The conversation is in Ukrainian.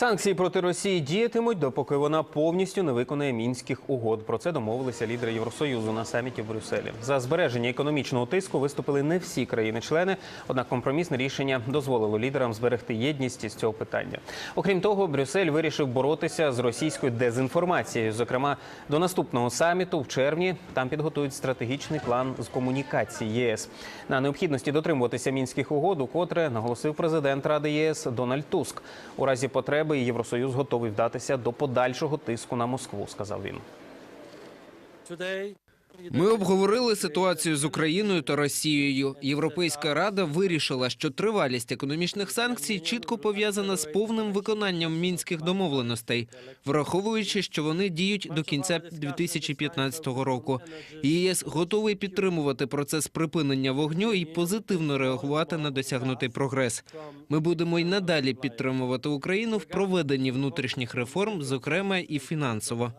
Санкції проти Росії діятимуть, допоки вона повністю не виконає мінських угод. Про це домовилися лідери Євросоюзу на саміті в Брюсселі. За збереження економічного тиску виступили не всі країни-члени. Однак компромісне рішення дозволило лідерам зберегти єдність із цього питання. Окрім того, Брюссель вирішив боротися з російською дезінформацією. Зокрема, до наступного саміту в червні там підготують стратегічний план з комунікації ЄС. На необхідності дотримуватися мінських угод, укотре наголосив президент Ради ЄС Дональд Туск. У разі потреби Євросоюз готовий вдатися до подальшого тиску на Москву, сказав він. Ми обговорили ситуацію з Україною та Росією. Європейська рада вирішила, що тривалість економічних санкцій чітко пов'язана з повним виконанням мінських домовленостей, враховуючи, що вони діють до кінця 2015 року. ЄС готовий підтримувати процес припинення вогню і позитивно реагувати на досягнутий прогрес. Ми будемо й надалі підтримувати Україну в проведенні внутрішніх реформ, зокрема і фінансово.